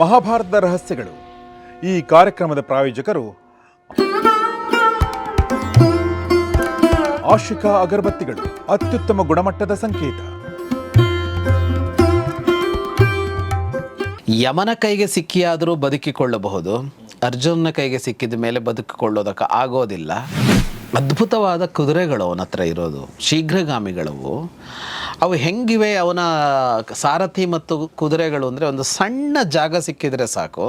ಮಹಾಭಾರತದ ರಹಸ್ಯಗಳು. ಈ ಕಾರ್ಯಕ್ರಮದ ಪ್ರಾಯೋಜಕರು ಆಶಿಕಾ ಅಗರಬತ್ತಿಗಳು, ಅತ್ಯುತ್ತಮ ಗುಣಮಟ್ಟದ ಸಂಕೇತ. ಯಮನ ಕೈಗೆ ಸಿಕ್ಕಿಯಾದರೂ ಬದುಕಿಕೊಳ್ಳಬಹುದು. ಅರ್ಜುನನ ಕೈಗೆ ಸಿಕ್ಕಿದ ಮೇಲೆ ಬದುಕಿಕೊಳ್ಳೋದಕ್ಕೆ ಆಗೋದಿಲ್ಲ. ಅದ್ಭುತವಾದ ಕುದುರೆಗಳು ಅವನ ಹತ್ರ ಇರೋದು, ಶೀಘ್ರಗಾಮಿಗಳವು. ಅವು ಹೆಂಗಿವೆ ಅವನ ಸಾರಥಿ ಮತ್ತು ಕುದುರೆಗಳು ಅಂದರೆ ಒಂದು ಸಣ್ಣ ಜಾಗ ಸಿಕ್ಕಿದರೆ ಸಾಕು,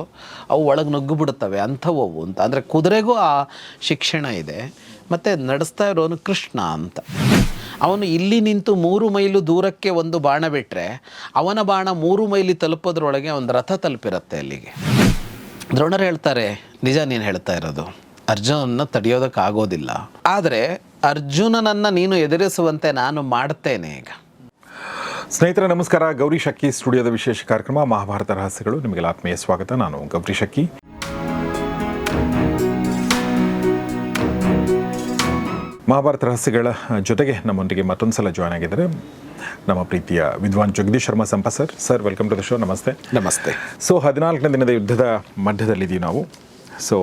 ಅವು ಒಳಗೆ ನುಗ್ಗು ಬಿಡುತ್ತವೆ ಅಂಥವು ಅಂತ. ಅಂದರೆ ಕುದುರೆಗೂ ಆ ಶಿಕ್ಷಣ ಇದೆ, ಮತ್ತು ನಡೆಸ್ತಾ ಇರೋನು ಕೃಷ್ಣ ಅಂತ. ಅವನು ಇಲ್ಲಿ ನಿಂತು ಮೂರು ಮೈಲು ದೂರಕ್ಕೆ ಒಂದು ಬಾಣ ಬಿಟ್ಟರೆ ಅವನ ಬಾಣ ಮೂರು ಮೈಲಿ ತಲುಪೋದ್ರೊಳಗೆ ಒಂದು ರಥ ತಲುಪಿರುತ್ತೆ ಅಲ್ಲಿಗೆ. ದ್ರೋಣರು ಹೇಳ್ತಾರೆ, ನಿಜ ನೀನು ಹೇಳ್ತಾ ಇರೋದು, ಅರ್ಜುನನ್ನು ತಡೆಯೋದಕ್ಕಾಗೋದಿಲ್ಲ. ಆದರೆ ಅರ್ಜುನನನ್ನು ನೀನು ಎದುರಿಸುವಂತೆ ನಾನು ಮಾಡ್ತೇನೆ ಈಗ. ಸ್ನೇಹಿತರೆ ನಮಸ್ಕಾರ. ಗೌರಿ ಶಕ್ಕಿ ಸ್ಟುಡಿಯೋದ ವಿಶೇಷ ಕಾರ್ಯಕ್ರಮ ಮಹಾಭಾರತ ರಹಸ್ಯಗಳು. ನಿಮಗೆ ಆತ್ಮೀಯ ಸ್ವಾಗತ. ನಾನು ಗೌರಿ ಶಕ್ಕಿ ಮಹಾಭಾರತ ರಹಸ್ಯಗಳ ಜೊತೆಗೆ ನಮ್ಮೊಂದಿಗೆ ಮತ್ತೊಂದು ಸಲ ಜಾಯ್ನ್ ಆಗಿದ್ದಾರೆ ನಮ್ಮ ಪ್ರೀತಿಯ ವಿದ್ವಾನ್ Jagadish Sharma Sampa sir. Sir welcome to the show ನಮಸ್ತೆ. ನಮಸ್ತೆ. ಸೊ ಹದಿನಾಲ್ಕನೇ ದಿನದ ಯುದ್ಧದ ಮಧ್ಯದಲ್ಲಿದ್ದೀವಿ ನಾವು. ಸೊ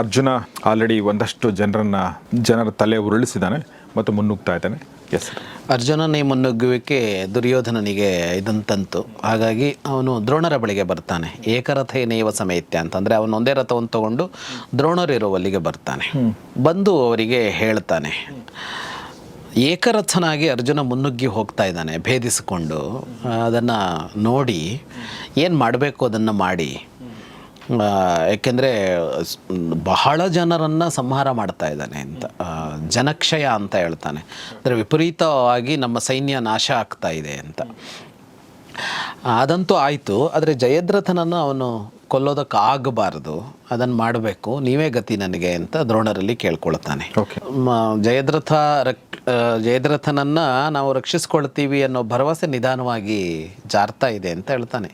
ಅರ್ಜುನ ಆಲ್ರೆಡಿ ಒಂದಷ್ಟು ಜನರನ್ನು ಜನರ ತಲೆ ಉರುಳಿಸಿದ್ದಾನೆ ಮತ್ತು ಮುನ್ನುಗ್ತಾ ಇದ್ದಾನೆ. ಎಸ್ ಸರ್ ಅರ್ಜುನನ ಈ ಮುನ್ನುಗ್ಗುವಿಕೆ ದುರ್ಯೋಧನನಿಗೆ ಇದಂತಂತು. ಹಾಗಾಗಿ ಅವನು ದ್ರೋಣರ ಬಳಿಗೆ ಬರ್ತಾನೆ. ಏಕರಥೇನೇವ ಸಮೇತ್ಯ ಅಂತಂದರೆ ಅವನು ಒಂದೇ ರಥವನ್ನು ತಗೊಂಡು ದ್ರೋಣರಿರುವಲ್ಲಿಗೆ ಬರ್ತಾನೆ. ಬಂದು ಅವರಿಗೆ ಹೇಳ್ತಾನೆ ಏಕರಥನಾಗಿ ಅರ್ಜುನ ಮುನ್ನುಗ್ಗಿ ಹೋಗ್ತಾ ಇದ್ದಾನೆ ಭೇದಿಸಿಕೊಂಡು ಅದನ್ನು ನೋಡಿ ಏನು ಮಾಡಬೇಕು ಅದನ್ನು ಮಾಡಿ ಸ್- ಬಹಳ ಜನರನ್ನು ಸಂಹಾರ ಮಾಡ್ತಾ ಇದ್ದಾನೆ ಅಂತ ಜನಕ್ಷಯ ಅಂತ ಹೇಳ್ತಾನೆ. ಅಂದರೆ ವಿಪರೀತವಾಗಿ ನಮ್ಮ ಸೈನ್ಯ ನಾಶ ಆಗ್ತಾ ಇದೆ ಅಂತ. ಅದಂತೂ ಆಯಿತು ಆದರೆ ಜಯದ್ರಥನನ್ನು ಅವನು ಕೊಲ್ಲೋದಕ್ಕೆ ಆಗಬಾರ್ದು ಅದನ್ನು ಮಾಡಬೇಕು ನೀವೇ ಗತಿ ನನಗೆ ಅಂತ ದ್ರೋಣರಲ್ಲಿ ಕೇಳ್ಕೊಳ್ತಾನೆ. ಜಯದ್ರಥ ರಕ್ ಜಯದ್ರಥನನ್ನ ನಾವು ರಕ್ಷಿಸ್ಕೊಳ್ತೀವಿ ಅನ್ನೋ ಭರವಸೆ ನಿಧಾನವಾಗಿ ಜಾರ್ತಾ ಇದೆ ಅಂತ ಹೇಳ್ತಾನೆ.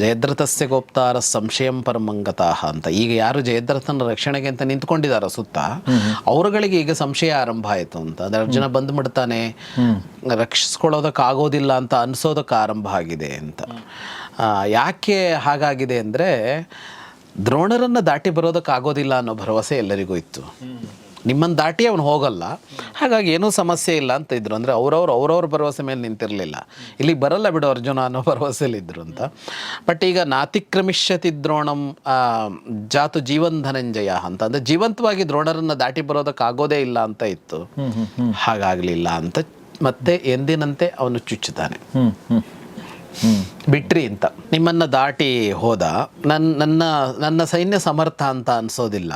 ಜಯದ್ರಥಸ್ಯ ಗೋಪ್ತಾರ ಸಂಶಯಂ ಪರಮಂಗತಾಹ ಅಂತ. ಈಗ ಯಾರು ಜಯದ್ರಥನ ರಕ್ಷಣೆಗೆ ಅಂತ ನಿಂತ್ಕೊಂಡಿದಾರೋ ಸುತ್ತ ಅವರುಗಳಿಗೆ ಈಗ ಸಂಶಯ ಆರಂಭ ಆಯಿತು ಅಂತ. ಅಂದ್ರೆ ಅರ್ಜುನ ಬಂದ್ಬಿಡ್ತಾನೆ ರಕ್ಷಿಸ್ಕೊಳ್ಳೋದಕ್ಕೆ ಆಗೋದಿಲ್ಲ ಅಂತ ಅನ್ಸೋದಕ್ಕೆ ಆರಂಭ ಆಗಿದೆ ಅಂತ. ಯಾಕೆ ಹಾಗಾಗಿದೆ ಅಂದರೆ ದ್ರೋಣರನ್ನು ದಾಟಿ ಬರೋದಕ್ಕಾಗೋದಿಲ್ಲ ಅನ್ನೋ ಭರವಸೆ ಎಲ್ಲರಿಗೂ ಇತ್ತು. ನಿಮ್ಮನ್ನು ದಾಟಿ ಅವನು ಹೋಗಲ್ಲ. ಹಾಗಾಗಿ ಏನೂ ಸಮಸ್ಯೆ ಇಲ್ಲ ಅಂತ ಇದ್ರು. ಅಂದರೆ ಅವ್ರವ್ರು ಅವ್ರವ್ರ ಭರವಸೆ ಮೇಲೆ ನಿಂತಿರಲಿಲ್ಲ. ಇಲ್ಲಿಗೆ ಬರಲ್ಲ ಬಿಡು ಅರ್ಜುನ ಅನ್ನೋ ಭರವಸೆಯಲ್ಲಿದ್ದರು ಅಂತ. ಬಟ್ ಈಗ ನಾತಿಕ್ರಮಿಷ್ಯತಿ ದ್ರೋಣಂ ಜಾತು ಜೀವನ್ ಧನಂಜಯ ಅಂತ. ಅಂದರೆ ಜೀವಂತವಾಗಿ ದ್ರೋಣರನ್ನು ದಾಟಿ ಬರೋದಕ್ಕಾಗೋದೇ ಇಲ್ಲ ಅಂತ ಇತ್ತು. ಹಾಗಾಗಲಿಲ್ಲ ಅಂತ. ಮತ್ತೆ ಎಂದಿನಂತೆ ಅವನು ಚುಚ್ಚುತ್ತಾನೆ ಬಿಟ್ರಿ ಅಂತ. ನಿಮ್ಮನ್ನ ದಾಟಿ ಹೋದ. ನನ್ನ ನನ್ನ ನನ್ನ ಸೈನ್ಯ ಸಮರ್ಥ ಅಂತ ಅನಿಸೋದಿಲ್ಲ.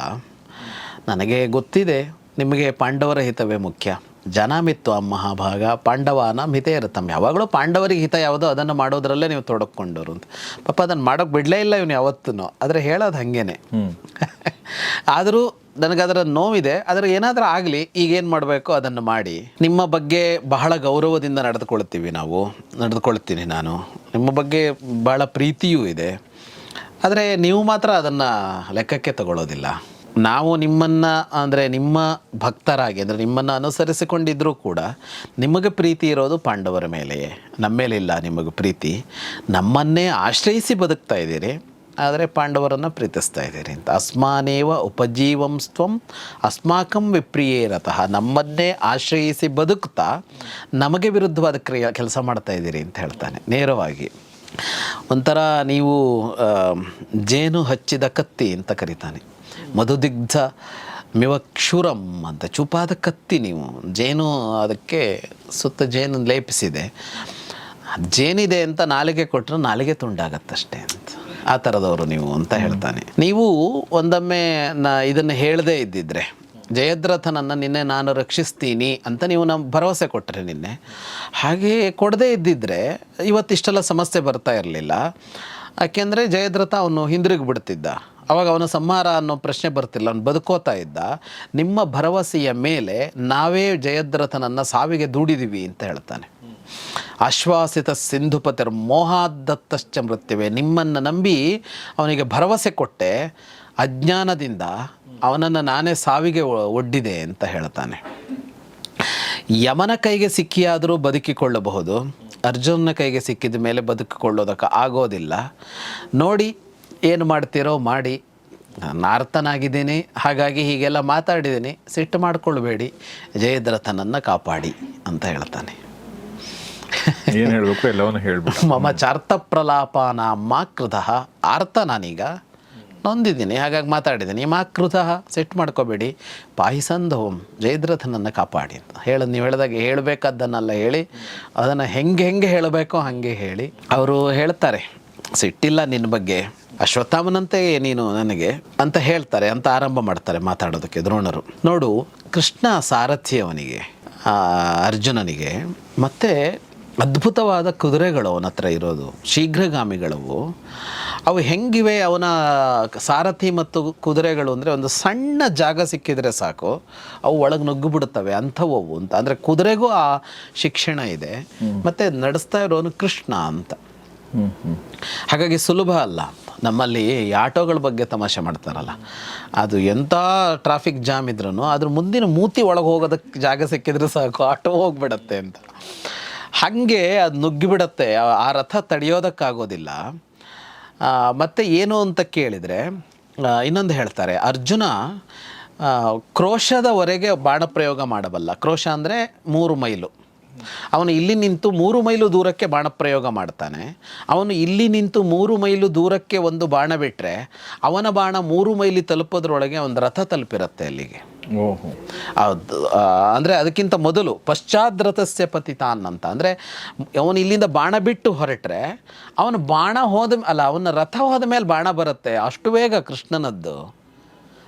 ನನಗೆ ಗೊತ್ತಿದೆ ನಿಮಗೆ ಪಾಂಡವರ ಹಿತವೇ ಮುಖ್ಯ. ಜನಾಮಿತ್ತು ಆ ಮಹಾಭಾಗ ಪಾಂಡವಾನ ಹಿತೇ ಇರುತ್ತಮ್ಮ ಯಾವಾಗಲೂ ಪಾಂಡವರಿಗೆ ಹಿತ ಯಾವುದೋ ಅದನ್ನು ಮಾಡೋದ್ರಲ್ಲೇ ನೀವು ತೊಡಕೊಂಡವರು ಅಂತ. ಪಾಪ ಅದನ್ನು ಮಾಡೋಕೆ ಬಿಡಲೇ ಇಲ್ಲ ಇವನು ಯಾವತ್ತೂ ಆದರೆ ಹೇಳೋದು ಹಾಗೇನೆ. ಆದರೂ ನನಗದರ ನೋವಿದೆ ಆದರೆ ಏನಾದರೂ ಆಗಲಿ ಈಗೇನು ಮಾಡಬೇಕು ಅದನ್ನು ಮಾಡಿ. ನಿಮ್ಮ ಬಗ್ಗೆ ಬಹಳ ಗೌರವದಿಂದ ನಡೆದುಕೊಳ್ತೀವಿ ನಾವು. ನಡೆದುಕೊಳ್ತೀನಿ ನಾನು. ನಿಮ್ಮ ಬಗ್ಗೆ ಬಹಳ ಪ್ರೀತಿಯೂ ಇದೆ. ಆದರೆ ನೀವು ಮಾತ್ರ ಅದನ್ನು ಲೆಕ್ಕಕ್ಕೆ ತಗೊಳ್ಳೋದಿಲ್ಲ. ನಾವು ನಿಮ್ಮನ್ನು, ಅಂದರೆ ನಿಮ್ಮ ಭಕ್ತರಾಗಿ, ಅಂದರೆ ನಿಮ್ಮನ್ನು ಅನುಸರಿಸಿಕೊಂಡಿದ್ದರೂ ಕೂಡ ನಿಮಗೆ ಪ್ರೀತಿ ಇರೋದು ಪಾಂಡವರ ಮೇಲೆಯೇ. ನಮ್ಮ ಮೇಲಿಲ್ಲ ನಿಮಗೆ ಪ್ರೀತಿ. ನಮ್ಮನ್ನೇ ಆಶ್ರಯಿಸಿ ಬದುಕ್ತಾ ಇದ್ದೀರಿ, ಆದರೆ ಪಾಂಡವರನ್ನು ಪ್ರೀತಿಸ್ತಾ ಇದ್ದೀರಿ ಅಂತ. ಅಸ್ಮಾನೇವ ಉಪಜೀವಂಸ್ತ್ವಂ, ಅಸ್ಮಾಕಂ ವಿಪ್ರಿಯೇ ರತಃ. ನಮ್ಮನ್ನೇ ಆಶ್ರಯಿಸಿ ಬದುಕ್ತಾ ನಮಗೆ ವಿರುದ್ಧವಾದ ಕ್ರಿಯೆ, ಕೆಲಸ ಮಾಡ್ತಾ ಇದ್ದೀರಿ ಅಂತ ಹೇಳ್ತಾನೆ, ನೇರವಾಗಿ. ಒಂಥರ ನೀವು ಜೇನು ಹಚ್ಚಿದ ಕತ್ತಿ ಅಂತ ಕರೀತಾನೆ. ಮಧುದಿಗ್ಧ ಮಿವಕ್ಷುರಂ ಅಂತ. ಚೂಪಾದ ಕತ್ತಿ ನೀವು. ಜೇನು ಅದಕ್ಕೆ ಸುತ್ತ ಜೇನು ಲೇಪಿಸಿದೆ. ಅದ್ ಜೇನಿದೆ ಅಂತ ನಾಲಿಗೆ ಕೊಟ್ಟರೆ ನಾಲಿಗೆ ತುಂಡಾಗತ್ತಷ್ಟೇ ಅಂತ. ಆ ಥರದವರು ನೀವು ಅಂತ ಹೇಳ್ತಾನೆ. ನೀವು ಒಂದೊಮ್ಮೆ ನ ಇದನ್ನು ಹೇಳದೇ ಇದ್ದಿದ್ರೆ ಜಯದ್ರಥನನ್ನು ನಿನ್ನೆ ನಾನು ರಕ್ಷಿಸ್ತೀನಿ ಅಂತ ನೀವು ನಮ್ಮ ಭರವಸೆ ಕೊಟ್ಟರೆ ನಿನ್ನೆ. ಹಾಗೆ ಕೊಡದೇ ಇದ್ದಿದ್ದರೆ ಇವತ್ತಿಷ್ಟೆಲ್ಲ ಸಮಸ್ಯೆ ಬರ್ತಾ ಇರಲಿಲ್ಲ. ಯಾಕೆಂದರೆ ಜಯದ್ರಥ ಅವನು ಹಿಂದಿರುಗಿ ಬಿಡ್ತಿದ್ದ. ಅವಾಗ ಅವನ ಸಂಹಾರ ಅನ್ನೋ ಪ್ರಶ್ನೆ ಬರ್ತಿಲ್ಲ. ಅವನು ಬದುಕೋತಾ ಇದ್ದ. ನಿಮ್ಮ ಭರವಸೆಯ ಮೇಲೆ ನಾವೇ ಜಯದ್ರಥನನ್ನು ಸಾವಿಗೆ ದೂಡಿದೀವಿ ಅಂತ ಹೇಳ್ತಾನೆ. ಆಶ್ವಾಸಿತ ಸಿಂಧುಪತಿರ್ ಮೋಹಾದತ್ತಶ್ಚ ಮೃತ್ಯುವೆ. ನಿಮ್ಮನ್ನು ನಂಬಿ ಅವನಿಗೆ ಭರವಸೆ ಕೊಟ್ಟೆ. ಅಜ್ಞಾನದಿಂದ ಅವನನ್ನು ನಾನೇ ಸಾವಿಗೆ ಒಡ್ಡಿದೆ ಅಂತ ಹೇಳ್ತಾನೆ. ಯಮನ ಕೈಗೆ ಸಿಕ್ಕಿಯಾದರೂ ಬದುಕಿಕೊಳ್ಳಬಹುದು. ಅರ್ಜುನನ ಕೈಗೆ ಸಿಕ್ಕಿದ ಮೇಲೆ ಬದುಕಿಕೊಳ್ಳೋದಕ್ಕೆ ಆಗೋದಿಲ್ಲ. ನೋಡಿ ಏನು ಮಾಡ್ತೀರೋ ಮಾಡಿ. ನಾನು ಅರ್ಥನಾಗಿದ್ದೀನಿ ಹಾಗಾಗಿ ಹೀಗೆಲ್ಲ ಮಾತಾಡಿದ್ದೀನಿ. ಸಿಟ್ಟು ಮಾಡಿಕೊಳ್ಬೇಡಿ ಜಯದ್ರಥನನ್ನು ಕಾಪಾಡಿ ಅಂತ ಹೇಳ್ತಾನೆ. ಏನು ಹೇಳಬೇಕು ಎಲ್ಲವನ್ನು ಹೇಳಬೇಕು ಮಮ ಚಾರ್ಥ ಪ್ರಲಾಪನ ಮಾಕೃತ. ಅರ್ಥ ನಾನೀಗ ನೊಂದಿದ್ದೀನಿ ಹಾಗಾಗಿ ಮಾತಾಡಿದ್ದೀನಿ. ಮಾಕೃತ ಸೆಟ್ ಮಾಡ್ಕೋಬೇಡಿ ಪಾಯಿಸಂಧವಂ ಜಯದ್ರಥನನ್ನು ಕಾಪಾಡಿ ಅಂತ. ಹೇಳ ನೀವು ಹೇಳಿದಾಗ ಹೇಳಬೇಕಾದ್ದನ್ನೆಲ್ಲ ಹೇಳಿ ಅದನ್ನು ಹೆಂಗೆ ಹೆಂಗೆ ಹೇಳಬೇಕೋ ಹಾಗೆ ಹೇಳಿ. ಅವರು ಹೇಳ್ತಾರೆ. ಸಿಟ್ಟಿಲ್ಲ ನಿನ್ನ ಬಗ್ಗೆ. ಅಶ್ವತ್ಥಾಮನಂತೆ ನೀನು ನನಗೆ ಅಂತ ಹೇಳ್ತಾರೆ ಅಂತ ಆರಂಭ ಮಾಡ್ತಾರೆ ಮಾತಾಡೋದಕ್ಕೆ ದ್ರೋಣರು. ನೋಡು ಕೃಷ್ಣ ಸಾರಥಿ ಅವನಿಗೆ ಅರ್ಜುನನಿಗೆ ಮತ್ತು ಅದ್ಭುತವಾದ ಕುದುರೆಗಳು ಅವನ ಹತ್ರ ಇರೋದು ಶೀಘ್ರಗಾಮಿಗಳವು. ಅವು ಹೆಂಗಿವೆ? ಅವನ ಸಾರಥಿ ಮತ್ತು ಕುದುರೆಗಳು ಅಂದರೆ ಒಂದು ಸಣ್ಣ ಜಾಗ ಸಿಕ್ಕಿದರೆ ಸಾಕು ಅವು ಒಳಗೆ ನುಗ್ಗು ಬಿಡುತ್ತವೆ ಅಂಥವು ಅಂತ. ಅಂದರೆ ಕುದುರೆಗೂ ಆ ಶಿಕ್ಷಣ ಇದೆ. ಮತ್ತು ನಡೆಸ್ತಾ ಇರೋನು ಕೃಷ್ಣ ಅಂತ. ಹಾಗಾಗಿ ಸುಲಭ ಅಲ್ಲ. ನಮ್ಮಲ್ಲಿ ಈ ಆಟೋಗಳ ಬಗ್ಗೆ ತಮಾಷೆ ಮಾಡ್ತಾರಲ್ಲ. ಅದು ಎಂಥ ಟ್ರಾಫಿಕ್ ಜಾಮ್ ಇದ್ರೂ ಅದ್ರ ಮುಂದಿನ ಮೂತಿ ಒಳಗೆ ಹೋಗೋದಕ್ಕೆ ಜಾಗ ಸಿಕ್ಕಿದ್ರೆ ಸಾಕು, ಆಟೋ ಹೋಗ್ಬಿಡತ್ತೆ ಅಂತ. ಹಾಗೆ ಅದು ನುಗ್ಗಿಬಿಡತ್ತೆ, ಆ- ರಥ ತಡೆಯೋದಕ್ಕಾಗೋದಿಲ್ಲ. ಮತ್ತು ಏನು ಅಂತ ಕೇಳಿದರೆ ಇನ್ನೊಂದು ಹೇಳ್ತಾರೆ, ಅರ್ಜುನ ಕ್ರೋಶದವರೆಗೆ ಬಾಣ ಪ್ರಯೋಗ ಮಾಡಬಲ್ಲ. ಕ್ರೋಶ ಅಂದರೆ ಮೂರು ಮೈಲು. ಅವನು ಇಲ್ಲಿ ನಿಂತು ಮೂರು ಮೈಲು ದೂರಕ್ಕೆ ಬಾಣ ಪ್ರಯೋಗ ಮಾಡ್ತಾನೆ. ಅವನು ಇಲ್ಲಿ ನಿಂತು ಮೂರು ಮೈಲು ದೂರಕ್ಕೆ ಒಂದು ಬಾಣ ಬಿಟ್ಟರೆ ಅವನ ಬಾಣ ಮೂರು ಮೈಲಿ ತಲುಪೋದ್ರೊಳಗೆ ಒಂದು ರಥ ತಲುಪಿರುತ್ತೆ ಅಲ್ಲಿಗೆ. ಓಹೋ. ಅದು ಆ, ಅಂದರೆ ಅದಕ್ಕಿಂತ ಮೊದಲು ಪಶ್ಚಾದ್ರತಸ್ಯ ಪತಿತಾನ್ ಅಂತ. ಅಂದರೆ ಅವನು ಇಲ್ಲಿಂದ ಬಾಣ ಬಿಟ್ಟು ಹೊರಟ್ರೆ ಅವನು ಬಾಣ ಹೋದ ಅಲ್ಲ ಅವನ ರಥ ಹೋದ ಮೇಲೆ ಬಾಣ ಬರುತ್ತೆ. ಅಷ್ಟು ಬೇಗ ಕೃಷ್ಣನದ್ದು.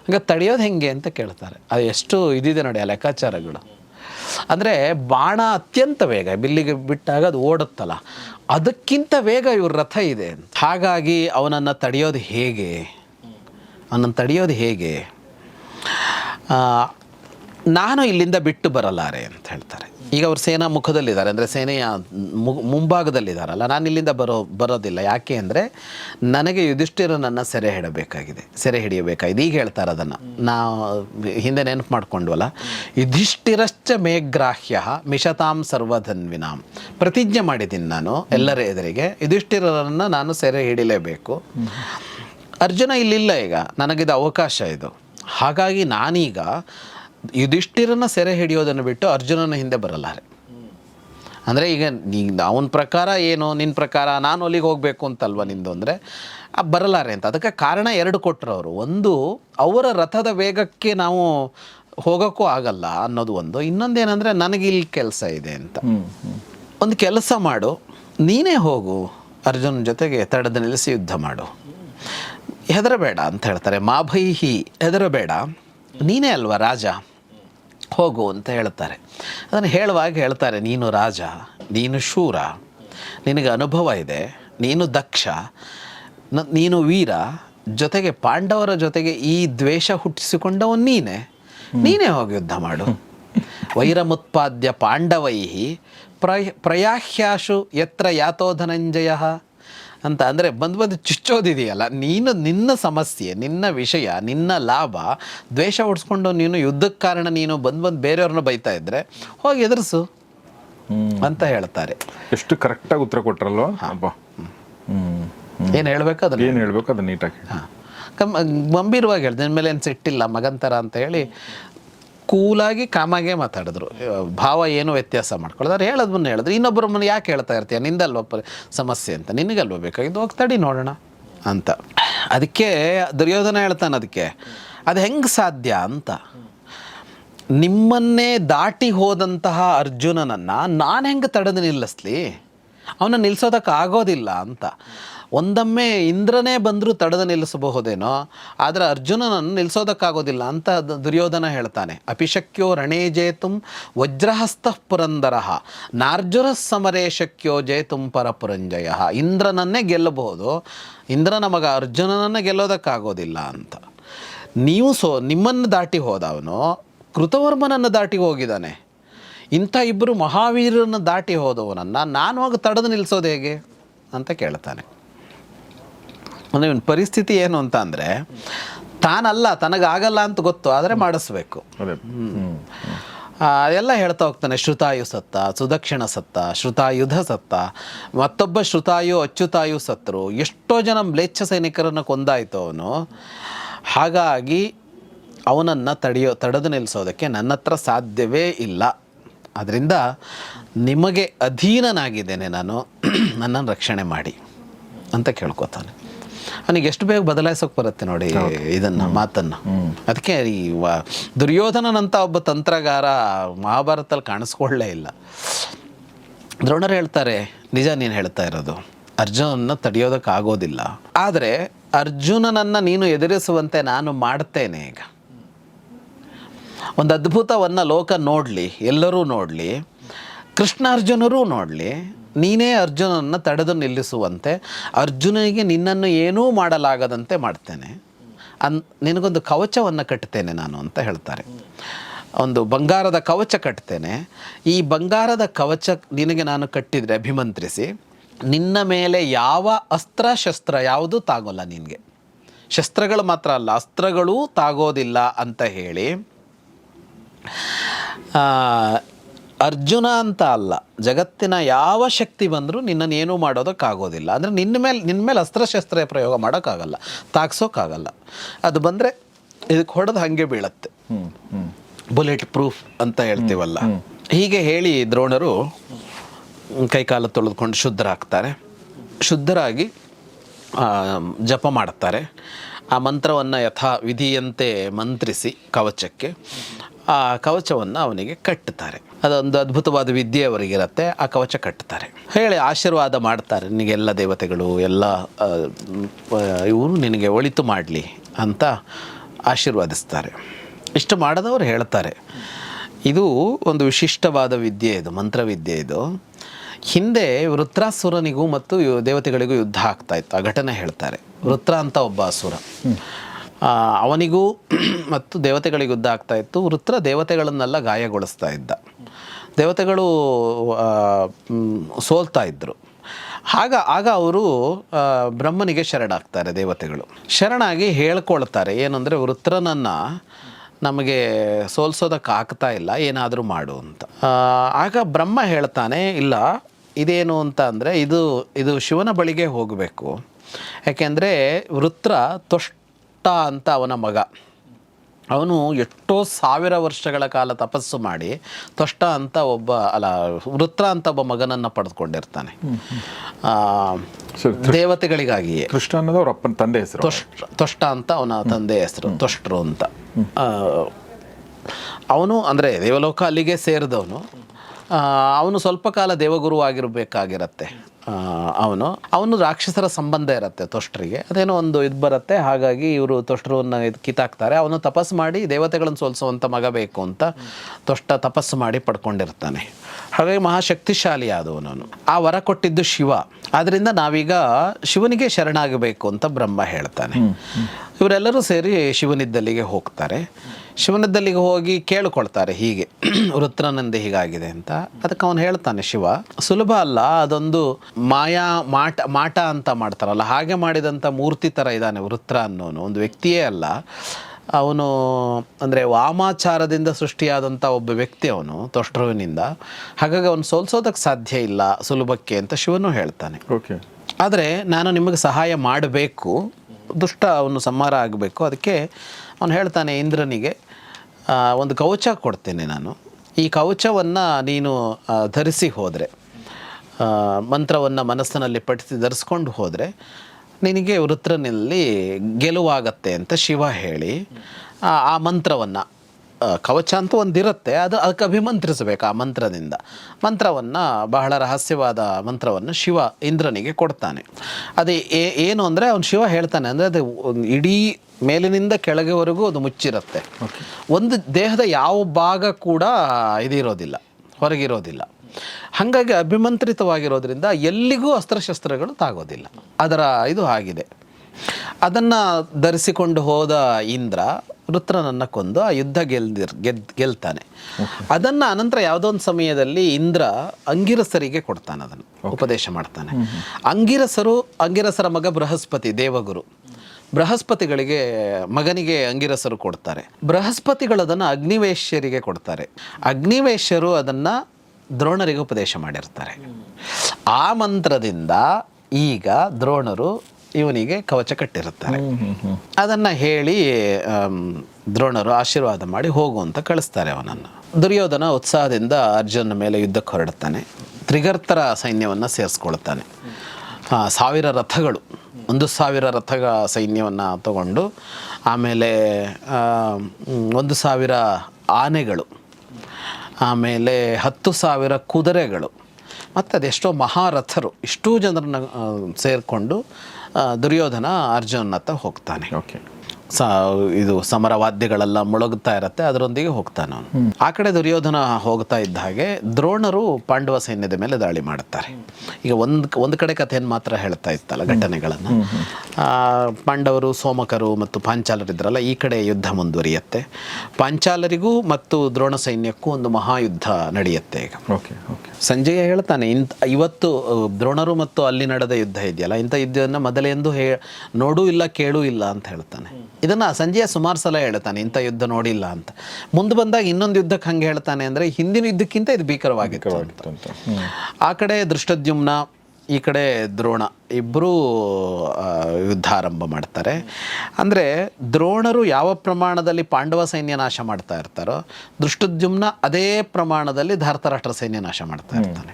ಹಂಗೆ ತಡೆಯೋದು ಹೆಂಗೆ ಅಂತ ಕೇಳ್ತಾರೆ. ಅದು ಎಷ್ಟು ಇದಿದೆ ನೋಡಿ ಆ ಲೆಕ್ಕಾಚಾರಗಳು. ಅಂದರೆ ಬಾಣ ಅತ್ಯಂತ ವೇಗ, ಬಿಲ್ಲಿಗೆ ಬಿಟ್ಟಾಗ ಅದು ಓಡುತ್ತಲ್ಲ. ಅದಕ್ಕಿಂತ ವೇಗ ಇವ್ರ ರಥ ಇದೆ. ಹಾಗಾಗಿ ಅವನನ್ನು ತಡೆಯೋದು ಹೇಗೆ? ಅವನನ್ನು ತಡೆಯೋದು ಹೇಗೆ? ನಾನು ಇಲ್ಲಿಂದ ಬಿಟ್ಟು ಬರಲಾರೆ ಅಂತ ಹೇಳ್ತಾರೆ. ಈಗ ಅವರು ಸೇನಾ ಮುಖದಲ್ಲಿದ್ದಾರೆ ಅಂದರೆ ಸೇನೆಯ ಮುಂಭಾಗದಲ್ಲಿದ್ದಾರಲ್ಲ ನಾನು ಇಲ್ಲಿಂದ ಬರೋ, ಬರೋದಿಲ್ಲ. ಯಾಕೆ ಅಂದರೆ ನನಗೆ ಯುಧಿಷ್ಠಿರನನ್ನು ಸೆರೆ ಹಿಡಬೇಕಾಗಿದೆ, ಸೆರೆ ಹಿಡಿಯಬೇಕಾಗಿದೆ. ಈಗ ಹೇಳ್ತಾರೆ ಅದನ್ನು ನಾವು ಹಿಂದೆ ನೆನಪು ಮಾಡ್ಕೊಂಡ್ವಲ್ಲ, ಯುಧಿಷ್ಠಿರಶ್ಚ ಮೇಗ್ರಾಹ್ಯ ಮಿಷತಾಂ ಸರ್ವಧನ್ವಿನಾಂ. ಪ್ರತಿಜ್ಞೆ ಮಾಡಿದ್ದೀನಿ ನಾನು ಎಲ್ಲರ ಎದುರಿಗೆ, ಯುಧಿಷ್ಠಿರರನ್ನು ನಾನು ಸೆರೆ ಹಿಡಿಲೇಬೇಕು. ಅರ್ಜುನ ಇಲ್ಲಿಲ್ಲ ಈಗ, ನನಗಿದು ಅವಕಾಶ ಇದು. ಹಾಗಾಗಿ ನಾನೀಗ ಯುಧಿಷ್ಠಿರನ ಸೆರೆ ಹಿಡಿಯೋದನ್ನು ಬಿಟ್ಟು ಅರ್ಜುನನ ಹಿಂದೆ ಬರಲಾರೆ. ಅಂದರೆ ಈಗ ನೀ ಅವನ ಪ್ರಕಾರ ಏನು ನಿನ್ನ ಪ್ರಕಾರ ನಾನು ಅಲ್ಲಿಗೆ ಹೋಗಬೇಕು ಅಂತಲ್ವ ನಿಂದು ಅಂದರೆ? ಬರಲಾರೆ ಅಂತ. ಅದಕ್ಕೆ ಕಾರಣ ಎರಡು ಕೊಟ್ಟರು ಅವರು. ಒಂದು ಅವರ ರಥದ ವೇಗಕ್ಕೆ ನಾವು ಹೋಗೋಕ್ಕೂ ಆಗಲ್ಲ ಅನ್ನೋದು ಒಂದು. ಇನ್ನೊಂದೇನೆಂದರೆ ನನಗೆ ಇಲ್ಲಿ ಕೆಲಸ ಇದೆ ಅಂತ. ಒಂದು ಕೆಲಸ ಮಾಡು. ನೀನೇ ಹೋಗು. ಅರ್ಜುನ ಜೊತೆಗೆ ತಡೆದು ನಿಲ್ಲಿಸಿ ಯುದ್ಧ ಮಾಡು. ಹೆದರಬೇಡ ಅಂತ ಹೇಳ್ತಾರೆ. ಮಾಭೈಹಿ ಹೆದರಬೇಡ. ನೀನೇ ಅಲ್ವಾ ರಾಜ? ಹೋಗು ಅಂತ ಹೇಳ್ತಾರೆ. ಅದನ್ನು ಹೇಳುವಾಗ ಹೇಳ್ತಾರೆ ನೀನು ರಾಜ ನೀನು ಶೂರ ನಿನಗೆ ಅನುಭವ ಇದೆ ನೀನು ದಕ್ಷ ನೀನು ವೀರ ಜೊತೆಗೆ ಪಾಂಡವರ ಜೊತೆಗೆ ಈ ದ್ವೇಷ ಹುಟ್ಟಿಸಿಕೊಂಡವನು ನೀನೇ. ನೀನೇ ಹೋಗಿ ಯುದ್ಧ ಮಾಡು. ವೈರಮುತ್ಪಾದ್ಯ ಪಾಂಡವೈ ಪ್ರಯ ಪ್ರಯಾಹ್ಯಾಶು ಯತ್ರ ಯಾತೋ ಧನಂಜಯ ಅಂತ ಅಂದರೆ ಬಂದು ಬಂದು ಚುಚ್ಚೋದಿದೆಯಲ್ಲ ನೀನು ನಿನ್ನ ಸಮಸ್ಯೆ ನಿನ್ನ ವಿಷಯ ನಿನ್ನ ಲಾಭ ದ್ವೇಷ ಹೊಡ್ಸ್ಕೊಂಡು ನೀನು ಯುದ್ಧಕ್ಕೆ ಕಾರಣ ನೀನು ಬಂದು ಬಂದು ಬೇರೆಯವ್ರನ್ನ ಬೈತಾ ಇದ್ದರೆ ಹೋಗಿ ಎದುರಿಸು ಅಂತ ಹೇಳ್ತಾರೆ. ಎಷ್ಟು ಕರೆಕ್ಟಾಗಿ ಉತ್ತರ ಕೊಟ್ರಲ್ವೋ? ಏನು ಹೇಳಬೇಕು ಅದನ್ನ? ಏನು ಹೇಳ್ಬೇಕು ಅದನ್ನ ನೀಟಾಗಿ? ಹಾಂ. ಗಂಭೀರವಾಗಿ ಹೇಳ್ದೆ ನಿನ್ನ ಮೇಲೆ ಏನು ಸಿಟ್ಟಿಲ್ಲ ಮಗಂತರ ಅಂತ ಹೇಳಿ ಕೂಲಾಗಿ ಕಾಮಾಗೆ ಮಾತಾಡಿದ್ರು. ಭಾವ ಏನು ವ್ಯತ್ಯಾಸ ಮಾಡ್ಕೊಳ್ಳೋದು? ಅವ್ರು ಹೇಳೋದನ್ನ ಹೇಳಿದ್ರು. ಇನ್ನೊಬ್ಬರ ಮನೆ ಯಾಕೆ ಹೇಳ್ತಾ ಇರ್ತೀಯ? ನಿಂದಲ್ವ ಸಮಸ್ಯೆ ಅಂತ. ನಿನಗಲ್ವ ಬೇಕಾಗಿದ್ದು ಹೋಗಿ ತಡಿ ನೋಡೋಣ ಅಂತ. ಅದಕ್ಕೆ ದುರ್ಯೋಧನ ಹೇಳ್ತಾನೆ ಅದಕ್ಕೆ, ಅದು ಹೆಂಗೆ ಸಾಧ್ಯ ಅಂತ? ನಿಮ್ಮನ್ನೇ ದಾಟಿ ಹೋದಂತಹ ಅರ್ಜುನನನ್ನು ನಾನು ಹೆಂಗೆ ತಡೆದು ನಿಲ್ಲಿಸ್ಲಿ? ಅವನ ನಿಲ್ಲಿಸೋದಕ್ಕೆ ಆಗೋದಿಲ್ಲ ಅಂತ. ಒಂದೊಮ್ಮೆ ಇಂದ್ರನೇ ಬಂದರೂ ತಡೆದು ನಿಲ್ಲಿಸಬಹುದೇನೋ, ಆದರೆ ಅರ್ಜುನನನ್ನು ನಿಲ್ಲಿಸೋದಕ್ಕಾಗೋದಿಲ್ಲ ಅಂತ ದುರ್ಯೋಧನ ಹೇಳ್ತಾನೆ. ಅಪಿಶಕ್ಯೋ ರಣೇ ಜೇತುಂ ವಜ್ರಹಸ್ತ ಪುರಂದರ, ನಾರ್ಜುನ ಸಮರೇ ಶಕ್ಯೋ ಜೇತುಂ ಪರಪುರಂಜಯ. ಇಂದ್ರನನ್ನೇ ಗೆಲ್ಲಬಹುದು ಇಂದ್ರ ಮಗ ಅರ್ಜುನನನ್ನು ಗೆಲ್ಲೋದಕ್ಕಾಗೋದಿಲ್ಲ ಅಂತ. ನೀವು ಸೊ, ನಿಮ್ಮನ್ನು ದಾಟಿ ಹೋದವನು ಕೃತವರ್ಮನನ್ನು ದಾಟಿ ಹೋಗಿದ್ದಾನೆ. ಇಂಥ ಇಬ್ಬರು ಮಹಾವೀರರನ್ನು ದಾಟಿ ಹೋದವನನ್ನು ನಾನು ಹೋಗಿ ತಡೆದು ನಿಲ್ಲಿಸೋದು ಹೇಗೆ? ಅಂತ ಕೇಳ್ತಾನೆ. ಅಂದರೆ ಇವನ ಪರಿಸ್ಥಿತಿ ಏನು ಅಂತ ಅಂದರೆ ತಾನಲ್ಲ ತನಗಾಗಲ್ಲ ಅಂತ ಗೊತ್ತು ಆದರೆ ಮಾಡಿಸ್ಬೇಕು. ಎಲ್ಲ ಹೇಳ್ತಾ ಹೋಗ್ತಾನೆ ಶ್ರುತಾಯು ಸತ್ತ ಸುದಕ್ಷಿಣ ಸತ್ತ ಶ್ರುತಾಯುಧ ಸತ್ತ ಮತ್ತೊಬ್ಬ ಶ್ರುತಾಯು ಅಚ್ಯುತಾಯು ಸತ್ರು ಎಷ್ಟೋ ಜನ ಮ್ಲೇಚ್ಛ ಸೈನಿಕರನ್ನು ಕೊಂದಾಯಿತು ಅವನು. ಹಾಗಾಗಿ ಅವನನ್ನು ತಡೆಯೋ ತಡೆದು ನಿಲ್ಲಿಸೋದಕ್ಕೆ ನನ್ನ ಹತ್ರ ಸಾಧ್ಯವೇ ಇಲ್ಲ. ಅದರಿಂದ ನಿಮಗೆ ಅಧೀನನಾಗಿದ್ದೇನೆ ನಾನು. ನನ್ನನ್ನು ರಕ್ಷಣೆ ಮಾಡಿ ಅಂತ ಕೇಳ್ಕೊತಾನೆ. ಅವನಿಗೆ ಎಷ್ಟು ಬೇಗ ಬದಲಾಯಿಸೋಕೆ ಬರುತ್ತೆ ನೋಡಿ ಇದನ್ನ ಮಾತನ್ನ. ಅದಕ್ಕೆ ಈ ದುರ್ಯೋಧನನಂತ ಒಬ್ಬ ತಂತ್ರಗಾರ ಮಹಾಭಾರತದಲ್ಲಿ ಕಾಣಿಸ್ಕೊಳ್ಳೇ ಇಲ್ಲ. ದ್ರೋಣರು ಹೇಳ್ತಾರೆ ನಿಜ ನೀನು ಹೇಳ್ತಾ ಇರೋದು. ಅರ್ಜುನನ್ನ ತಡೆಯೋದಕ್ಕಾಗೋದಿಲ್ಲ ಆದರೆ ಅರ್ಜುನನನ್ನು ನೀನು ಎದುರಿಸುವಂತೆ ನಾನು ಮಾಡ್ತೇನೆ ಈಗ. ಒಂದು ಅದ್ಭುತವನ್ನು ಲೋಕ ನೋಡಲಿ ಎಲ್ಲರೂ ನೋಡಲಿ ಕೃಷ್ಣಾರ್ಜುನರೂ ನೋಡಲಿ ನೀನೇ ಅರ್ಜುನನ್ನು ತಡೆದು ನಿಲ್ಲಿಸುವಂತೆ ಅರ್ಜುನನಿಗೆ ನಿನ್ನನ್ನು ಏನೂ ಮಾಡಲಾಗದಂತೆ ಮಾಡ್ತೇನೆ. ಅನ್, ನಿನಗೊಂದು ಕವಚವನ್ನು ಕಟ್ತೇನೆ ನಾನು ಅಂತ ಹೇಳ್ತಾರೆ. ಒಂದು ಬಂಗಾರದ ಕವಚ ಕಟ್ತೇನೆ. ಈ ಬಂಗಾರದ ಕವಚ ನಿನಗೆ ನಾನು ಕಟ್ಟಿದರೆ ಅಭಿಮಂತ್ರಿಸಿ, ನಿನ್ನ ಮೇಲೆ ಯಾವ ಅಸ್ತ್ರ ಶಸ್ತ್ರ ಯಾವುದೂ ತಾಗೋಲ್ಲ ನಿನಗೆ. ಶಸ್ತ್ರಗಳು ಮಾತ್ರ ಅಲ್ಲ, ಅಸ್ತ್ರಗಳೂ ತಾಗೋದಿಲ್ಲ ಅಂತ ಹೇಳಿ ಅರ್ಜುನ ಅಂತ ಅಲ್ಲ ಜಗತ್ತಿನ ಯಾವ ಶಕ್ತಿ ಬಂದರೂ ನಿನ್ನನ್ನು ಏನೂ ಮಾಡೋದಕ್ಕಾಗೋದಿಲ್ಲ. ಅಂದರೆ ನಿನ್ನ ಮೇಲೆ ನಿನ್ನ ಮೇಲೆ ಅಸ್ತ್ರಶಸ್ತ್ರ ಪ್ರಯೋಗ ಮಾಡೋಕ್ಕಾಗಲ್ಲ ತಾಗ್ಸೋಕ್ಕಾಗಲ್ಲ. ಅದು ಬಂದರೆ ಇದಕ್ಕೆ ಹೊಡೆದು ಹಾಗೆ ಬೀಳತ್ತೆ. ಬುಲೆಟ್ ಪ್ರೂಫ್ ಅಂತ ಹೇಳ್ತೀವಲ್ಲ. ಹೀಗೆ ಹೇಳಿ ದ್ರೋಣರು ಕೈಕಾಲ ತೊಳೆದುಕೊಂಡು ಶುದ್ಧರಾಗ್ತಾರೆ. ಶುದ್ಧರಾಗಿ ಜಪ ಮಾಡುತ್ತಾರೆ ಆ ಮಂತ್ರವನ್ನು ಯಥಾ ವಿಧಿಯಂತೆ ಮಂತ್ರಿಸಿ ಕವಚಕ್ಕೆ, ಆ ಕವಚವನ್ನು ಅವನಿಗೆ ಕಟ್ಟುತ್ತಾರೆ. ಅದೊಂದು ಅದ್ಭುತವಾದ ವಿದ್ಯೆ ಅವರಿಗಿರುತ್ತೆ, ಆ ಕವಚ ಕಟ್ಟುತ್ತಾರೆ. ಹೇಳಿ ಆಶೀರ್ವಾದ ಮಾಡ್ತಾರೆ, ನಿನಗೆಲ್ಲ ದೇವತೆಗಳು, ಎಲ್ಲ ಇವರು ನಿನಗೆ ಒಳಿತು ಮಾಡಲಿ ಅಂತ ಆಶೀರ್ವಾದಿಸ್ತಾರೆ. ಇಷ್ಟು ಮಾಡದವರು ಹೇಳ್ತಾರೆ. ಇದು ಒಂದು ವಿಶಿಷ್ಟವಾದ ವಿದ್ಯೆ ಇದು, ಮಂತ್ರವಿದ್ಯೆ ಇದು. ಹಿಂದೆ ವೃತ್ರಾಸುರನಿಗೂ ಮತ್ತು ದೇವತೆಗಳಿಗೂ ಯುದ್ಧ ಆಗ್ತಾ ಇತ್ತು. ಆ ಘಟನೆ ಹೇಳ್ತಾರೆ. ವೃತ್ರ ಅಂತ ಒಬ್ಬ ಅಸುರ. ಅವನಿಗೂ ಮತ್ತು ದೇವತೆಗಳಿಗೂ ಯುದ್ಧ ಆಗ್ತಾ ಇತ್ತು. ವೃತ್ರ ದೇವತೆಗಳನ್ನೆಲ್ಲ ಗಾಯಗೊಳಿಸ್ತಾ ಇದ್ದ. ದೇವತೆಗಳು ಸೋಲ್ತಾ ಇದ್ದರು ಆಗ ಆಗ ಅವರು ಬ್ರಹ್ಮನಿಗೆ ಶರಣಾಗ್ತಾರೆ ದೇವತೆಗಳು. ಶರಣಾಗಿ ಹೇಳ್ಕೊಳ್ತಾರೆ, ಏನಂದರೆ ವೃತ್ರನನ್ನು ನಮಗೆ ಸೋಲ್ಸೋದಕ್ಕೆ ಆಗ್ತಾ ಇಲ್ಲ, ಏನಾದರೂ ಮಾಡು ಅಂತ. ಆಗ ಬ್ರಹ್ಮ ಹೇಳ್ತಾನೆ, ಇಲ್ಲ ಇದೇನು ಅಂತ ಅಂದರೆ ಇದು ಇದು ಶಿವನ ಬಳಿಗೆ ಹೋಗಬೇಕು. ಯಾಕೆಂದರೆ ವೃತ್ರ ತೊಷ್ಟ ಅಂತ ಅವನ ಮಗ. ಅವನು ಎಷ್ಟೋ ಸಾವಿರ ವರ್ಷಗಳ ಕಾಲ ತಪಸ್ಸು ಮಾಡಿ ತೊಷ್ಟ ಅಂತ ಒಬ್ಬ ಅಲ್ಲ ವೃತ್ರ ಅಂತ ಒಬ್ಬ ಮಗನನ್ನು ಪಡೆದುಕೊಂಡಿರ್ತಾನೆ. ದೇವತೆಗಳಿಗಾಗಿಯೇ. ಕೃಷ್ಣ ಅನ್ನೋದು ಅವ್ರ ಅಪ್ಪನ ತಂದೆ ಹೆಸರು. ತೊಷ್ಟ ತೊಷ್ಟ ಅಂತ ಅವನ ತಂದೆ ಹೆಸರು ತೊಷ್ಟರು ಅಂತ. ಅವನು ಅಂದರೆ ದೇವಲೋಕ ಅಲ್ಲಿಗೆ ಸೇರಿದವನು. ಅವನು ಸ್ವಲ್ಪ ಕಾಲ ದೇವಗುರು ಆಗಿರಬೇಕಾಗಿರತ್ತೆ. ಅವನು ಅವನು ರಾಕ್ಷಸರ ಸಂಬಂಧ ಇರುತ್ತೆ ತೊಷ್ಟರಿಗೆ. ಅದೇನೋ ಒಂದು ಇದು ಬರುತ್ತೆ, ಹಾಗಾಗಿ ಇವರು ತೊಷ್ಟರನ್ನ ಇದು ಕಿತ್ತಾಕ್ತಾರೆ. ಅವನು ತಪಸ್ಸು ಮಾಡಿ ದೇವತೆಗಳನ್ನು ಸೋಲಿಸುವಂಥ ಮಗ ಬೇಕು ಅಂತ ತೊಷ್ಟ ತಪಸ್ಸು ಮಾಡಿ ಪಡ್ಕೊಂಡಿರ್ತಾನೆ. ಹಾಗಾಗಿ ಮಹಾಶಕ್ತಿಶಾಲಿ ಆದವನು ಆ ವರ ಕೊಟ್ಟಿದ್ದು ಶಿವ. ಆದ್ದರಿಂದ ನಾವೀಗ ಶಿವನಿಗೆ ಶರಣಾಗಬೇಕು ಅಂತ ಬ್ರಹ್ಮ ಹೇಳ್ತಾನೆ. ಇವರೆಲ್ಲರೂ ಸೇರಿ ಶಿವನಿದ್ದಲ್ಲಿಗೆ ಹೋಗ್ತಾರೆ. ಶಿವನಿದ್ದಲ್ಲಿಗೆ ಹೋಗಿ ಕೇಳಿಕೊಳ್ತಾರೆ ಹೀಗೆ ವೃತ್ರನಂದೆ ಹೀಗಾಗಿದೆ ಅಂತ. ಅದಕ್ಕೆ ಅವನು ಹೇಳ್ತಾನೆ ಶಿವ ಸುಲಭ ಅಲ್ಲ ಅದೊಂದು ಮಾಯಾ ಮಾಟ ಮಾಟ ಅಂತ ಮಾಡ್ತಾರಲ್ಲ ಹಾಗೆ ಮಾಡಿದಂಥ ಮೂರ್ತಿ ಥರ ಇದ್ದಾನೆ ವೃತ್ರ ಅನ್ನೋನು ಒಂದು ವ್ಯಕ್ತಿಯೇ ಅಲ್ಲ. ಅವನು ಅಂದರೆ ವಾಮಾಚಾರದಿಂದ ಸೃಷ್ಟಿಯಾದಂಥ ಒಬ್ಬ ವ್ಯಕ್ತಿ ಅವನು ತೊಷ್ಟ್ರುವಿನಿಂದ. ಹಾಗಾಗಿ ಅವನು ಸೋಲ್ಸೋದಕ್ಕೆ ಸಾಧ್ಯ ಇಲ್ಲ ಸುಲಭಕ್ಕೆ ಅಂತ ಶಿವನು ಹೇಳ್ತಾನೆ. ಓಕೆ ಆದರೆ ನಾನು ನಿಮಗೆ ಸಹಾಯ ಮಾಡಬೇಕು. ದುಷ್ಟ ಅವನು ಸಂಹಾರ ಆಗಬೇಕು. ಅದಕ್ಕೆ ಅವನು ಹೇಳ್ತಾನೆ, ಇಂದ್ರನಿಗೆ ಒಂದು ಕವಚ ಕೊಡ್ತೇನೆ ನಾನು. ಈ ಕವಚವನ್ನು ನೀನು ಧರಿಸಿ ಹೋದರೆ ಮಂತ್ರವನ್ನು ಮನಸ್ಸಿನಲ್ಲಿ ಪಠಿಸಿ ಧರಿಸ್ಕೊಂಡು ಹೋದರೆ, ನಿನಗೆ ವೃತ್ರನಲ್ಲಿ ಗೆಲುವಾಗತ್ತೆ ಅಂತ ಶಿವ ಹೇಳಿ, ಆ ಆ ಮಂತ್ರವನ್ನು ಕವಚ ಅಂತ ಒಂದಿರುತ್ತೆ ಅದು ಅದಕ್ಕೆ ಅಭಿಮಂತ್ರಿಸಬೇಕು ಆ ಮಂತ್ರದಿಂದ. ಮಂತ್ರವನ್ನು ಬಹಳ ರಹಸ್ಯವಾದ ಮಂತ್ರವನ್ನು ಶಿವ ಇಂದ್ರನಿಗೆ ಕೊಡ್ತಾನೆ. ಅದು ಏ- ಏನು ಅಂದರೆ ಅವನು ಶಿವ ಹೇಳ್ತಾನೆ ಅಂದರೆ ಅದು ಒಂದು ಇಡೀ ಮೇಲಿನಿಂದ ಕೆಳಗೆವರೆಗೂ ಅದು ಮುಚ್ಚಿರುತ್ತೆ. ಒಂದು ದೇಹದ ಯಾವ ಭಾಗ ಕೂಡ ಇದಿರೋದಿಲ್ಲ ಹೊರಗಿರೋದಿಲ್ಲ. ಹಾಗಾಗಿ ಅಭಿಮಂತ್ರಿತವಾಗಿರೋದ್ರಿಂದ ಎಲ್ಲಿಗೂ ಅಸ್ತ್ರಶಸ್ತ್ರಗಳು ತಾಗೋದಿಲ್ಲ. ಅದರ ಇದು ಆಗಿದೆ. ಅದನ್ನು ಧರಿಸಿಕೊಂಡು ಹೋದ ಇಂದ್ರ ವೃತ್ರನನ್ನು ಕೊಂದು ಆ ಯುದ್ಧ ಗೆಲ್ದಿರ್ ಗೆದ್ ಗೆಲ್ತಾನೆ. ಅದನ್ನು ಅನಂತರ ಯಾವುದೋ ಒಂದು ಸಮಯದಲ್ಲಿ ಇಂದ್ರ ಅಂಗಿರಸರಿಗೆ ಕೊಡ್ತಾನೆ ಅದನ್ನು ಉಪದೇಶ ಮಾಡ್ತಾನೆ. ಅಂಗಿರಸರು ಅಂಗಿರಸರ ಮಗ ಬೃಹಸ್ಪತಿ ದೇವಗುರು. ಬೃಹಸ್ಪತಿಗಳಿಗೆ ಮಗನಿಗೆ ಅಂಗಿರಸರು ಕೊಡ್ತಾರೆ. ಬೃಹಸ್ಪತಿಗಳು ಅದನ್ನು ಅಗ್ನಿವೇಶ್ಯರಿಗೆ ಕೊಡ್ತಾರೆ. ಅಗ್ನಿವೇಶ್ಯರು ಅದನ್ನು ದ್ರೋಣರಿಗೆ ಉಪದೇಶ ಮಾಡಿರ್ತಾರೆ. ಆ ಮಂತ್ರದಿಂದ ಈಗ ದ್ರೋಣರು ಇವನಿಗೆ ಕವಚ ಕಟ್ಟಿರುತ್ತಾರೆ. ಅದನ್ನು ಹೇಳಿ ದ್ರೋಣರು ಆಶೀರ್ವಾದ ಮಾಡಿ ಹೋಗು ಅಂತ ಕಳಿಸ್ತಾರೆ ಅವನನ್ನು. ದುರ್ಯೋಧನ ಉತ್ಸಾಹದಿಂದ ಅರ್ಜುನ ಮೇಲೆ ಯುದ್ಧಕ್ಕೆ ಹೊರಡುತ್ತಾನೆ. ತ್ರಿಗರ್ತರ ಸೈನ್ಯವನ್ನು ಸೇರಿಸ್ಕೊಳ್ತಾನೆ. ಸಾವಿರ ರಥಗಳು ಒಂದು ಸಾವಿರ ರಥಗಳ ಸೈನ್ಯವನ್ನು ತಗೊಂಡು ಆಮೇಲೆ ಒಂದು ಸಾವಿರ ಆನೆಗಳು ಆಮೇಲೆ ಹತ್ತು ಸಾವಿರ ಕುದುರೆಗಳು ಮತ್ತು ಅದೆಷ್ಟೋ ಮಹಾರಥರು ಇಷ್ಟೂ ಜನರನ್ನು ಸೇರಿಕೊಂಡು ದುರ್ಯೋಧನ ಅರ್ಜುನ್ ಹತ್ರ ಹೋಗ್ತಾನೆ. ಓಕೆ ಸ ಇದು ಸಮರ ವಾದ್ಯಗಳೆಲ್ಲ ಮುಳುಗ್ತಾ ಇರತ್ತೆ ಅದರೊಂದಿಗೆ ಹೋಗ್ತಾನೆ ಅವನು. ಆ ಕಡೆ ದುರ್ಯೋಧನ ಹೋಗ್ತಾ ಇದ್ದ ಹಾಗೆ ದ್ರೋಣರು ಪಾಂಡವ ಸೈನ್ಯದ ಮೇಲೆ ದಾಳಿ ಮಾಡುತ್ತಾರೆ ಈಗ ಒಂದು ಒಂದು ಕಡೆ ಕಥೆಯನ್ನು ಮಾತ್ರ ಹೇಳ್ತಾ ಇತ್ತಲ್ಲ ಘಟನೆಗಳನ್ನು. ಪಾಂಡವರು ಸೋಮಕರು ಮತ್ತು ಪಾಂಚಾಲರಿದ್ರಲ್ಲ ಈ ಕಡೆ ಯುದ್ಧ ಮುಂದುವರಿಯುತ್ತೆ. ಪಾಂಚಾಲರಿಗೂ ಮತ್ತು ದ್ರೋಣ ಸೈನ್ಯಕ್ಕೂ ಒಂದು ಮಹಾಯುದ್ಧ ನಡೆಯುತ್ತೆ ಈಗ. Okay okay. ಸಂಜಯ ಹೇಳ್ತಾನೆ ಇಂಥ ಇವತ್ತು ದ್ರೋಣರು ಮತ್ತು ಅಲ್ಲಿ ನಡೆದ ಯುದ್ಧ ಇದೆಯಲ್ಲ ಇಂಥ ಯುದ್ಧವನ್ನು ಮೊದಲೆಂದು ಹೇ ನೋಡೂ ಇಲ್ಲ ಕೇಳೂ ಇಲ್ಲ ಅಂತ ಹೇಳ್ತಾನೆ. ಇದನ್ನು ಸಂಜಯ ಸುಮಾರು ಸಲ ಹೇಳ್ತಾನೆ ಇಂಥ ಯುದ್ಧ ನೋಡಿಲ್ಲ ಅಂತ. ಮುಂದೆ ಬಂದಾಗ ಇನ್ನೊಂದು ಯುದ್ಧಕ್ಕೆ ಹಂಗೆ ಹೇಳ್ತಾನೆ ಅಂದರೆ ಹಿಂದಿನ ಯುದ್ಧಕ್ಕಿಂತ ಇದು ಭೀಕರವಾಗಿತ್ತು. ಆ ಕಡೆ ದೃಷ್ಟದ್ಯುಮ್ನ ಈ ಕಡೆ ದ್ರೋಣ ಇಬ್ಬರೂ ಯುದ್ಧ ಆರಂಭ ಮಾಡ್ತಾರೆ. ಅಂದರೆ ದ್ರೋಣರು ಯಾವ ಪ್ರಮಾಣದಲ್ಲಿ ಪಾಂಡವ ಸೈನ್ಯ ನಾಶ ಮಾಡ್ತಾ ಇರ್ತಾರೋ ದೃಷ್ಟದ್ಯುಮ್ನ ಅದೇ ಪ್ರಮಾಣದಲ್ಲಿ ಧಾರತರಾಷ್ಟ್ರ ಸೈನ್ಯ ನಾಶ ಮಾಡ್ತಾ ಇರ್ತಾನೆ.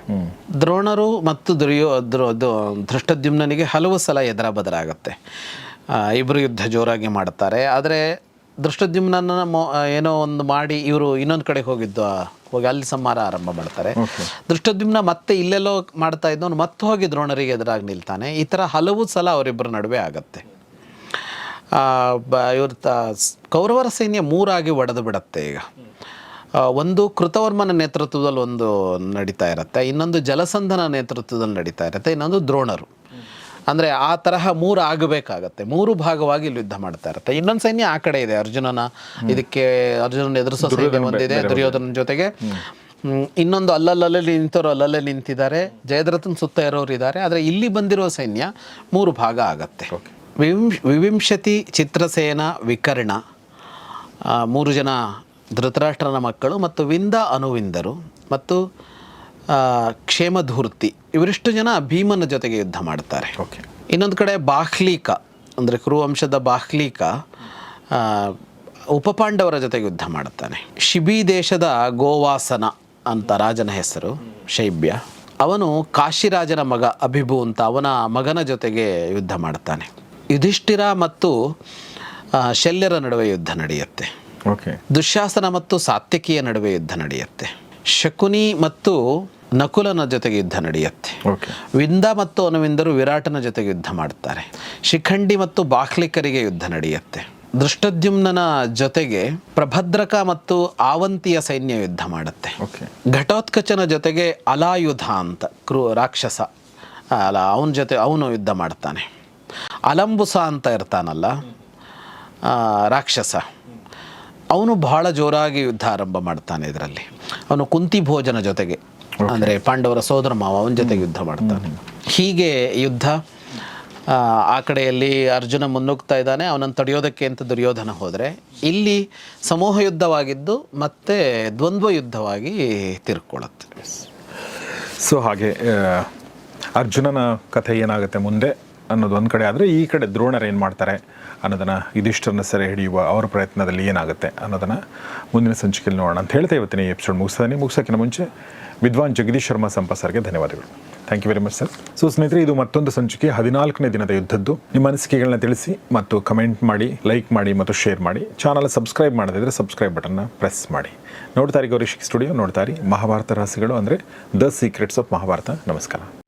ದ್ರೋಣರು ಮತ್ತು ದುರ್ಯೋ ದ್ರೋ ದು- ದೃಷ್ಟದ್ಯುಮ್ನನಿಗೆ ಹಲವು ಸಲ ಎದುರ ಬದಲಾಗುತ್ತೆ ಇಬ್ಬರು ಯುದ್ಧ ಜೋರಾಗಿ ಮಾಡ್ತಾರೆ. ಆದರೆ ದೃಷ್ಟದ್ಯುಮ್ನ ಮೊ ಏನೋ ಒಂದು ಮಾಡಿ ಇವರು ಇನ್ನೊಂದು ಕಡೆ ಹೋಗಿದ್ದು ಹೋಗಿ ಅಲ್ಲಿ ಸಂಹಾರ ಆರಂಭ ಮಾಡ್ತಾರೆ. ದೃಷ್ಟದ್ಯುಮ್ನ ಮತ್ತೆ ಇಲ್ಲೆಲ್ಲೋ ಮಾಡ್ತಾ ಇದ್ದವನು ಮತ್ತೆ ಹೋಗಿ ದ್ರೋಣರಿಗೆ ಎದುರಾಗಿ ನಿಲ್ತಾನೆ. ಈ ಥರ ಹಲವು ಸಲ ಅವರಿಬ್ಬರ ನಡುವೆ ಆಗತ್ತೆ. ಇವ್ರ ತ ಕೌರವರ ಸೈನ್ಯ ಮೂರಾಗಿ ಒಡೆದು ಬಿಡತ್ತೆ ಈಗ. ಒಂದು ಕೃತವರ್ಮನ ನೇತೃತ್ವದಲ್ಲಿ ಒಂದು ನಡೀತಾ ಇರುತ್ತೆ. ಇನ್ನೊಂದು ಜಲಸಂಧನ ನೇತೃತ್ವದಲ್ಲಿ ನಡೀತಾ ಇರುತ್ತೆ. ಇನ್ನೊಂದು ದ್ರೋಣರು. ಅಂದರೆ ಆ ತರಹ ಮೂರು ಆಗಬೇಕಾಗತ್ತೆ. ಮೂರು ಭಾಗವಾಗಿ ಇಲ್ಲಿ ಯುದ್ಧ ಮಾಡ್ತಾ ಇರುತ್ತೆ. ಇನ್ನೊಂದು ಸೈನ್ಯ ಆ ಕಡೆ ಇದೆ. ಅರ್ಜುನನ ಇದಕ್ಕೆ ಅರ್ಜುನನ ಎದುರಿಸೋ ಸೈನ್ಯ ಒಂದಿದೆ ದುರ್ಯೋಧನ ಜೊತೆಗೆ. ಇನ್ನೊಂದು ಅಲ್ಲಲ್ಲಲ್ಲಿ ನಿಂತವರು ಅಲ್ಲಲ್ಲೇ ನಿಂತಿದ್ದಾರೆ. ಜಯದ್ರಥನ್ ಸುತ್ತ ಇರೋರು ಇದ್ದಾರೆ. ಆದರೆ ಇಲ್ಲಿ ಬಂದಿರೋ ಸೈನ್ಯ ಮೂರು ಭಾಗ ಆಗತ್ತೆ. ವಿವಿಂಶ್ ವಿವಿಂಶತಿ ಚಿತ್ರಸೇನ ವಿಕರ್ಣ ಮೂರು ಜನ ಧೃತರಾಷ್ಟ್ರನ ಮಕ್ಕಳು ಮತ್ತು ವಿಂದ ಅನುವಿಂದರು. ಮತ್ತು ಕ್ಷೇಮಧೂರ್ತಿ. ಇವರಿಷ್ಟು ಜನ ಭೀಮನ ಜೊತೆಗೆ ಯುದ್ಧ ಮಾಡ್ತಾರೆ. ಓಕೆ. ಇನ್ನೊಂದು ಕಡೆ ಬಾಹ್ಲೀಕ ಅಂದರೆ ಕುರುವಂಶದ ಬಾಹ್ಲೀಕ ಉಪಪಾಂಡವರ ಜೊತೆಗೆ ಯುದ್ಧ ಮಾಡುತ್ತಾನೆ ಶಿಬಿ ದೇಶದ ಗೋವಾಸನ ಅಂತ ರಾಜನ ಹೆಸರು ಶೈಬ್ಯ. ಅವನು ಕಾಶಿರಾಜನ ಮಗ ಅಭಿಭು ಅಂತ ಅವನ ಮಗನ ಜೊತೆಗೆ ಯುದ್ಧ ಮಾಡ್ತಾನೆ. ಯುಧಿಷ್ಠಿರ ಮತ್ತು ಶಲ್ಯರ ನಡುವೆ ಯುದ್ಧ ನಡೆಯುತ್ತೆ. ಓಕೆ. ದುಶ್ಯಾಸನ ಮತ್ತು ಸಾತ್ಯಕಿಯ ನಡುವೆ ಯುದ್ಧ ನಡೆಯುತ್ತೆ. ಶಕುನಿ ಮತ್ತು ನಕುಲನ ಜೊತೆಗೆ ಯುದ್ಧ ನಡೆಯುತ್ತೆ. ವಿಂದ ಮತ್ತು ಅನುವಿಂದರು ವಿರಾಟನ ಜೊತೆಗೆ ಯುದ್ಧ ಮಾಡ್ತಾರೆ. ಶಿಖಂಡಿ ಮತ್ತು ಬಾಹ್ಲಿಕರಿಗೆ ಯುದ್ಧ ನಡೆಯುತ್ತೆ. ದೃಷ್ಟದ್ಯುಮ್ನನ ಜೊತೆಗೆ ಪ್ರಭದ್ರಕ ಮತ್ತು ಆವಂತಿಯ ಸೈನ್ಯ ಯುದ್ಧ ಮಾಡುತ್ತೆ. ಘಟೋತ್ಕಚನ ಜೊತೆಗೆ ಅಲಾಯುಧ ಅಂತ ಕ್ರೂ ರಾಕ್ಷಸ ಅಲ್ಲ ಅವನ ಜೊತೆ ಅವನು ಯುದ್ಧ ಮಾಡ್ತಾನೆ. ಅಲಂಬುಸ ಅಂತ ಇರ್ತಾನಲ್ಲ ರಾಕ್ಷಸ ಅವನು ಬಹಳ ಜೋರಾಗಿ ಯುದ್ಧ ಆರಂಭ ಮಾಡ್ತಾನೆ ಇದರಲ್ಲಿ. ಅವನು ಕುಂತಿ ಭೋಜನ ಜೊತೆಗೆ. ಅಂದರೆ ಪಾಂಡವರ ಸೋದರ ಮಾವ ಅವನ ಜೊತೆಗೆ ಯುದ್ಧ ಮಾಡ್ತಾನೆ. ಹೀಗೆ ಯುದ್ಧ ಆ, ಕಡೆಯಲ್ಲಿ ಅರ್ಜುನ ಮುನ್ನುಗ್ತಾ ಇದ್ದಾನೆ ಅವನನ್ನು ತಡೆಯೋದಕ್ಕೆ ಅಂತ ದುರ್ಯೋಧನ ಹೋದರೆ. ಇಲ್ಲಿ ಸಮೂಹ ಯುದ್ಧವಾಗಿದ್ದು ಮತ್ತೆ ದ್ವಂದ್ವ ಯುದ್ಧವಾಗಿ ತಿರ್ಕೊಳ್ಳುತ್ತೆ. ಸೊ ಹಾಗೆ ಅರ್ಜುನನ ಕಥೆ ಏನಾಗುತ್ತೆ ಮುಂದೆ ಅನ್ನೋದು ಒಂದು ಕಡೆ ಆದರೆ ಈ ಕಡೆ ದ್ರೋಣರು ಏನು ಮಾಡ್ತಾರೆ? ಅನ್ನೋದನ್ನು ಇದಿಷ್ಟರನ್ನ ಸೆರೆ ಹಿಡಿಯುವ ಅವರ ಪ್ರಯತ್ನದಲ್ಲಿ ಏನಾಗುತ್ತೆ ಅನ್ನೋದನ್ನು ಮುಂದಿನ ಸಂಚಿಕೆಯಲ್ಲಿ ನೋಡೋಣ ಅಂತ ಹೇಳ್ತಾ ಇವತ್ತಿನ ಎಪಿಸೋಡ್ ಮುಗಿಸ್ತಾನೆ ಮುಗಿಸೋಕ್ಕಿಂತ ಮುಂಚೆ ವಿದ್ವಾನ್ ಜಗದೀಶ್ ಶರ್ಮಾ ಸಂಪ ಸರ್ಗೆ ಧನ್ಯವಾದಗಳು. Thank you very much sir so ಸ್ನೇಹಿತರೆ, ಇದು ಮತ್ತೊಂದು ಸಂಚಿಕೆ, ಹದಿನಾಲ್ಕನೇ ದಿನದ ಯುದ್ಧದ್ದು. ನಿಮ್ಮ ಅನಿಸಿಕೆಗಳನ್ನ ತಿಳಿಸಿ ಮತ್ತು ಕಮೆಂಟ್ ಮಾಡಿ, ಲೈಕ್ ಮಾಡಿ ಮತ್ತು ಶೇರ್ ಮಾಡಿ. ಚಾನಲ್ ಸಬ್ಸ್ಕ್ರೈಬ್ ಮಾಡದಿದ್ರೆ ಸಬ್ಸ್ಕ್ರೈಬ್ ಬಟನ್ನ ಪ್ರೆಸ್ ಮಾಡಿ. ನೋಡ್ತಾರೆ ಗೌರಿಶಿಕ್ ಸ್ಟುಡಿಯೋ ನೋಡ್ತಾರೆ ಮಹಾಭಾರತ ರಹಸ್ಯಗಳು ಅಂದರೆ ದ ಸೀಕ್ರೆಟ್ಸ್ ಆಫ್ ಮಹಾಭಾರತ ನಮಸ್ಕಾರ.